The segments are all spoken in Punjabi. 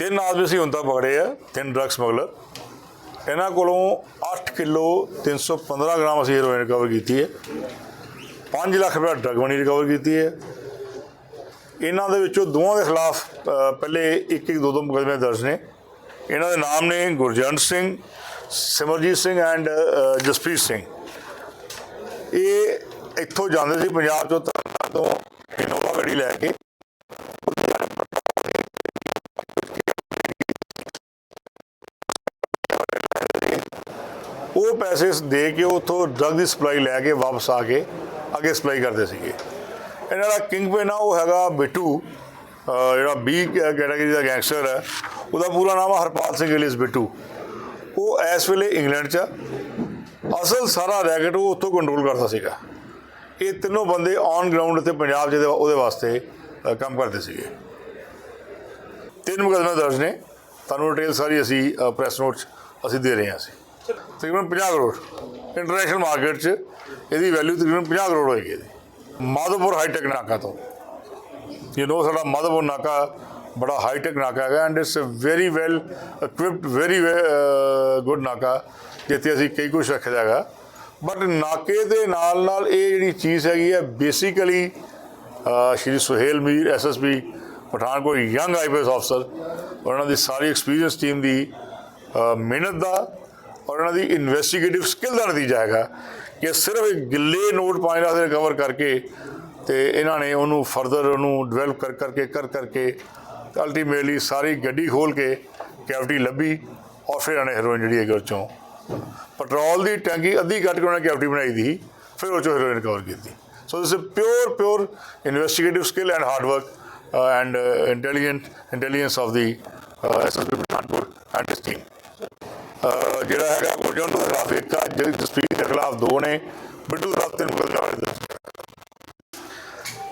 ਤਿੰਨ ਆਦਮੀ ਸੀ, ਹੁਣ ਤਾਂ ਪਕੜੇ ਆ, ਤਿੰਨ ਡਰੱਗ ਸਮਗਲਰ ਇਹਨਾਂ ਕੋਲੋਂ 8 ਕਿਲੋ 315 ਗ੍ਰਾਮ ਅਸੀਂ ਹੀਰੋਇਨ ਰਿਕਵਰ ਕੀਤੀ ਹੈ। 5 ਲੱਖ ਰੁਪਏ ਡਰੱਗ ਮਨੀ ਰਿਕਵਰ ਕੀਤੀ ਹੈ। ਇਹਨਾਂ ਦੇ ਵਿੱਚੋਂ ਦੋਵਾਂ ਦੇ ਖਿਲਾਫ ਪਹਿਲੇ ਇੱਕ ਇੱਕ ਦੋ ਦੋ ਮੁਕੱਦਮੇ ਦਰਜ ਨੇ। ਇਹਨਾਂ ਦੇ ਨਾਮ ਨੇ ਗੁਰਜੰਟ ਸਿੰਘ, ਸਿਮਰਜੀਤ ਸਿੰਘ ਐਂਡ ਜਸਪ੍ਰੀਤ ਸਿੰਘ। ਇਹ ਇੱਥੋਂ ਜਾਂਦੇ ਸੀ ਪੰਜਾਬ ਤੋਂ ਤਰਨਤਾਰਨ ਤੋਂ, ਇਨੋਵਾ ਗੱਡੀ ਲੈ ਕੇ। ਉਹ ਪੈਸੇ ਦੇ ਕੇ ਉੱਥੋਂ ਡਰੱਗ ਦੀ ਸਪਲਾਈ ਲੈ ਕੇ ਵਾਪਸ ਆ ਕੇ ਅੱਗੇ ਸਪਲਾਈ ਕਰਦੇ ਸੀਗੇ। ਇਹਨਾਂ ਦਾ ਕਿੰਗ ਪੇ ਨਾ ਉਹ ਹੈਗਾ ਬਿੱਟੂ ਜਿਹੜਾ ਬੀ ਕੈਟਾਗਰੀ ਦਾ ਗੈਂਗਸਟਰ ਹੈ, ਉਹਦਾ ਪੂਰਾ ਨਾਮ ਹੈ ਹਰਪਾਲ ਸਿੰਘ ਇਲੀਸ ਬਿੱਟੂ। ਉਹ ਇਸ ਵੇਲੇ ਇੰਗਲੈਂਡ 'ਚ ਅਸਲ ਸਾਰਾ ਰੈਕਟ ਉਹ ਉੱਥੋਂ ਕੰਟਰੋਲ ਕਰਦਾ ਸੀਗਾ। ਇਹ ਤਿੰਨੋਂ ਬੰਦੇ ਔਨ ਗਰਾਊਂਡ ਤੇ ਪੰਜਾਬ ਜਿਹਦੇ ਉਹਦੇ ਵਾਸਤੇ ਕੰਮ ਕਰਦੇ ਸੀਗੇ। ਤਿੰਨ ਮੁਕੱਦਮੇ ਦਰਜ ਨੇ। ਤੁਹਾਨੂੰ ਡਿਟੇਲ ਸਾਰੀ ਅਸੀਂ ਪ੍ਰੈਸ ਨੋਟ 'ਚ ਅਸੀਂ ਦੇ ਰਹੇ ਹਾਂ ਅਸੀਂ। ਤਕਰੀਬਨ 50 ਕਰੋੜ। ਇੰਟਰਨੈਸ਼ਨਲ ਮਾਰਕੀਟ 'ਚ ਇਹਦੀ ਵੈਲਿਊ ਤਕਰੀਬਨ 50 ਕਰੋੜ ਹੋਏਗੀ ਇਹਦੀ। ਮਾਧੋਪੁਰ ਹਾਈਟੈਕ ਨਾਕਾ ਤੋਂ। ਯੂ نو ਸਾਡਾ ਮਾਧੋਪੁਰ ਨਾਕਾ ਬੜਾ ਹਾਈਟੈਕ ਨਾਕਾ ਹੈਗਾ and it's very well equipped very good ਨਾਕਾ, ਜਿੱਥੇ ਅਸੀਂ ਕਈ ਕੁਝ ਰੱਖਿਆ ਹੈਗਾ। ਬਟ ਨਾਕੇ ਦੇ ਨਾਲ ਨਾਲ ਇਹ ਜਿਹੜੀ ਚੀਜ਼ ਹੈਗੀ ਹੈ basically Shri Suhail Mir SSP Pathankot young IPS ਅਫਸਰ ਉਹਨਾਂ ਦੀ ਸਾਰੀ ਐਕਸਪੀਰੀਅੰਸ ਟੀਮ ਦੀ ਮਿਹਨਤ ਦਾ ਔਰ ਉਹਨਾਂ ਦੀ ਇਨਵੈਸਟੀਗੇਟਿਵ ਸਕਿੱਲ ਦਾ ਨਤੀਜਾ ਹੈਗਾ ਕਿ ਸਿਰਫ ਗਿੱਲੇ ਨੋਟ ਪੰਜ ਲੱਖ ਰਿਕਵਰ ਕਰਕੇ ਤੇ ਇਹਨਾਂ ਨੇ ਉਹਨੂੰ ਫਰਦਰ ਉਹਨੂੰ ਡਿਵੈਲਪ ਕਰ ਕਰਕੇ ਕਰ ਕਰਕੇ ਅਲਟੀਮੇਟਲੀ ਸਾਰੀ ਗੱਡੀ ਖੋਲ ਕੇ ਕੈਵਿਟੀ ਲੱਭੀ ਔਰ ਫਿਰ ਇਹਨਾਂ ਨੇ ਹੈਰੋਇਨ ਜਿਹੜੀ ਹੈਗੀ ਉਹ ਚੋਂ ਪੈਟਰੋਲ ਦੀ ਟੈਂਕੀ ਅੱਧੀ ਕੱਟ ਕੇ ਉਹਨਾਂ ਨੇ ਕੈਵਿਟੀ ਬਣਾਈ ਦੀ ਸੀ, ਫਿਰ ਉਹ ਚੋਂ ਹੈਰੋਇਨ ਰਿਕਵਰ ਕੀਤੀ। So this is pure pure investigative skill and hard work and intelligent intelligence of the SSP Pathankot and his team ਜਿਹੜਾ ਹੈਗਾ ਗੁਰਜਨ ਦੇ ਖਿਲਾਫ ਇੱਕ ਆ ਜਿਹੜੀ ਤਸਵੀਰ ਦੇ ਖਿਲਾਫ ਦੋ ਨੇ। ਬਿੱਟੂ ਦਾ ਤਿੰਨ ਮੁਕੱਦਮੇ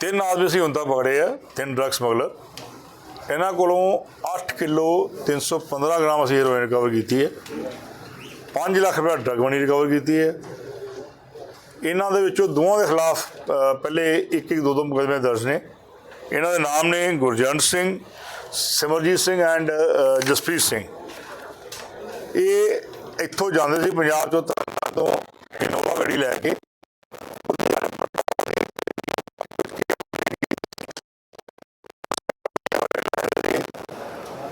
ਤਿੰਨ ਆਦਮੀ ਸੀ ਹੁਣ ਤਾਂ ਪਕੜੇ ਆ, ਤਿੰਨ ਡਰੱਗ ਸਮਗਲਰ। ਇਹਨਾਂ ਕੋਲੋਂ 8 ਕਿਲੋ 315 ਗ੍ਰਾਮ ਅਸੀਂ ਹੈਰੋਇਨ ਰਿਕਵਰ ਕੀਤੀ ਹੈ। 5 ਲੱਖ ਰੁਪਏ ਡਰੱਗ ਮਨੀ ਰਿਕਵਰ ਕੀਤੀ ਹੈ। ਇਹਨਾਂ ਦੇ ਵਿੱਚੋਂ ਦੋਵਾਂ ਦੇ ਖਿਲਾਫ ਪਹਿਲੇ ਇੱਕ ਇੱਕ ਦੋ ਦੋ ਮੁਕੱਦਮੇ ਦਰਜ ਨੇ। ਇਹਨਾਂ ਦੇ ਨਾਮ ਨੇ ਗੁਰਜੰਟ ਸਿੰਘ, ਸਿਮਰਜੀਤ ਸਿੰਘ ਐਂਡ ਜਸਪ੍ਰੀਤ ਸਿੰਘ। ਇਹ ਇੱਥੋਂ ਜਾਂਦੇ ਸੀ ਪੰਜਾਬ ਤੋਂ ਤਰਨਤਾਰਨ ਤੋਂ ਇਨੋਵਾ ਗੱਡੀ ਲੈ ਕੇ।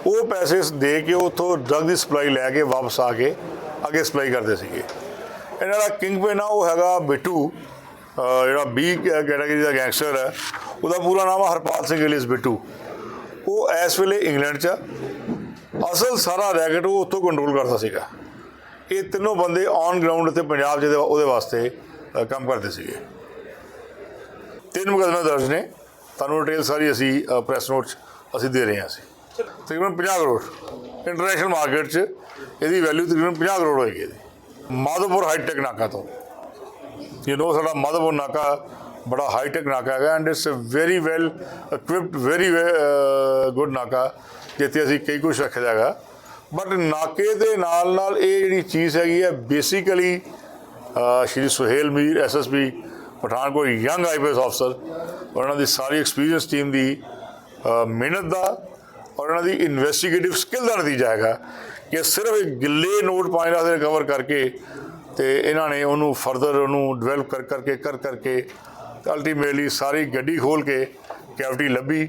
ਉਹ ਪੈਸੇ ਦੇ ਕੇ ਉੱਥੋਂ ਡਰੱਗ ਦੀ ਸਪਲਾਈ ਲੈ ਕੇ ਵਾਪਸ ਆ ਕੇ ਅੱਗੇ ਸਪਲਾਈ ਕਰਦੇ ਸੀਗੇ। ਇਹਨਾਂ ਦਾ ਕਿੰਗ ਪੇ ਨਾ ਉਹ ਹੈਗਾ ਬਿੱਟੂ ਜਿਹੜਾ ਬੀ ਕੈਟਾਗਰੀ ਦਾ ਗੈਂਗਸਟਰ ਹੈ, ਉਹਦਾ ਪੂਰਾ ਨਾਮ ਹੈ ਹਰਪਾਲ ਸਿੰਘ ਇਲੀਸ ਬਿੱਟੂ। ਉਹ ਇਸ ਵੇਲੇ ਇੰਗਲੈਂਡ 'ਚ ਆ। ਅਸਲ ਸਾਰਾ ਰੈਕਟ ਉਹ ਉੱਥੋਂ ਕੰਟਰੋਲ ਕਰਦਾ ਸੀਗਾ। ਇਹ ਤਿੰਨੋਂ ਬੰਦੇ ਔਨ ਗਰਾਊਂਡ ਤੇ ਪੰਜਾਬ ਜਿਹਦੇ ਉਹਦੇ ਵਾਸਤੇ ਕੰਮ ਕਰਦੇ ਸੀਗੇ। ਤਿੰਨ ਮੁਕੱਦਮੇ ਦਰਜ ਨੇ। ਤੁਹਾਨੂੰ ਡਿਟੇਲ ਸਾਰੀ ਅਸੀਂ ਪ੍ਰੈਸ ਨੋਟ 'ਚ ਅਸੀਂ ਦੇ ਰਹੇ ਹਾਂ ਅਸੀਂ। ਤਕਰੀਬਨ 50 ਕਰੋੜ। ਇੰਟਰਨੈਸ਼ਨਲ ਮਾਰਕੀਟ 'ਚ ਇਹਦੀ ਵੈਲਿਊ ਤਕਰੀਬਨ 50 ਕਰੋੜ ਹੋਏਗੀ ਇਹਦੀ। ਮਾਧੋਪੁਰ ਹਾਈਟੈਕ ਨਾਕਾ ਤੋਂ। ਯੂ نو ਸਾਡਾ ਮਾਧੋਪੁਰ ਨਾਕਾ ਬੜਾ ਹਾਈਟੈਕ ਨਾਕਾ ਹੈਗਾ and it's very well equipped very good ਨਾਕਾ। ਜਿੱਥੇ ਅਸੀਂ ਕਈ ਕੁਝ ਰੱਖਿਆ ਹੈਗਾ ਬਟ ਨਾਕੇ ਦੇ ਨਾਲ ਨਾਲ ਇਹ ਜਿਹੜੀ ਚੀਜ਼ ਹੈਗੀ ਹੈ basically Shri Suhail Mir SSP Pathankot young IPS ਅਫਸਰ ਉਹਨਾਂ ਦੀ ਸਾਰੀ ਐਕਸਪੀਰੀਅੰਸ ਟੀਮ ਦੀ ਮਿਹਨਤ ਦਾ ਔਰ ਉਹਨਾਂ ਦੀ ਇਨਵੈਸਟੀਗੇਟਿਵ ਸਕਿੱਲ ਦਾ ਨਤੀਜਾ ਹੈਗਾ ਕਿ ਸਿਰਫ ਗਿੱਲੇ ਨੋਟ ਪੰਜ ਲੱਖ ਦੇ ਰਿਕਵਰ ਕਰਕੇ ਤੇ ਇਹਨਾਂ ਨੇ ਉਹਨੂੰ ਫਰਦਰ ਉਹਨੂੰ ਡਿਵੈਲਪ ਕਰ, ਕਰਕੇ ਕਰ, ਕਰਕੇ ਅਲਟੀਮੇਟਲੀ ਸਾਰੀ ਗੱਡੀ ਖੋਲ ਕੇ ਕੈਵਿਟੀ ਲੱਭੀ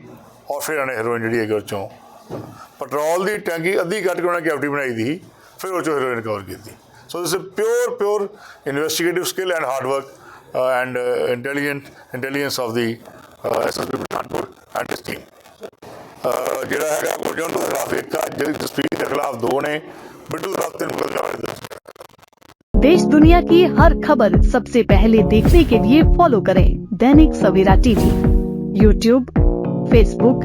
ਔਰ ਫਿਰ ਇਹਨਾਂ ਨੇ ਹੈਰੋਇਨ ਜਿਹੜੀ ਹੈਗੀ ਉਹ ਚੋਂ ਪੈਟਰੋਲ ਦੀ ਟੈਂਕੀ ਅੱਧੀ ਕੱਟ ਕੇ ਉਹਨਾਂ ਨੇ ਕੈਵਿਟੀ ਬਣਾਈ ਦੀ ਸੀ, ਫਿਰ ਉਹ ਚੋਂ ਹੈਰੋਇਨ ਰਿਕਵਰ ਕੀਤੀ so this is pure pure investigative skill and hard work and intelligent intelligence of the SSP Pathankot and his team uh ਜਿਹੜਾ ਹੈਗਾ ਗੁਰਜਨ ਦੇ ਖਿਲਾਫ ਇੱਕ ਆ ਜਿਹੜੀ ਤਸਵੀਰ ਦੇ ਖਿਲਾਫ ਦੋ ਨੇ ਬਿੱਟੂ ਦਾ ਤਿੰਨ ਮੁਕੱਦਮੇ ਵਾਲੇ ਦਰਜ देश दुनिया की हर खबर सबसे पहले देखने के लिए फॉलो करें Dainik Savera TV YouTube Facebook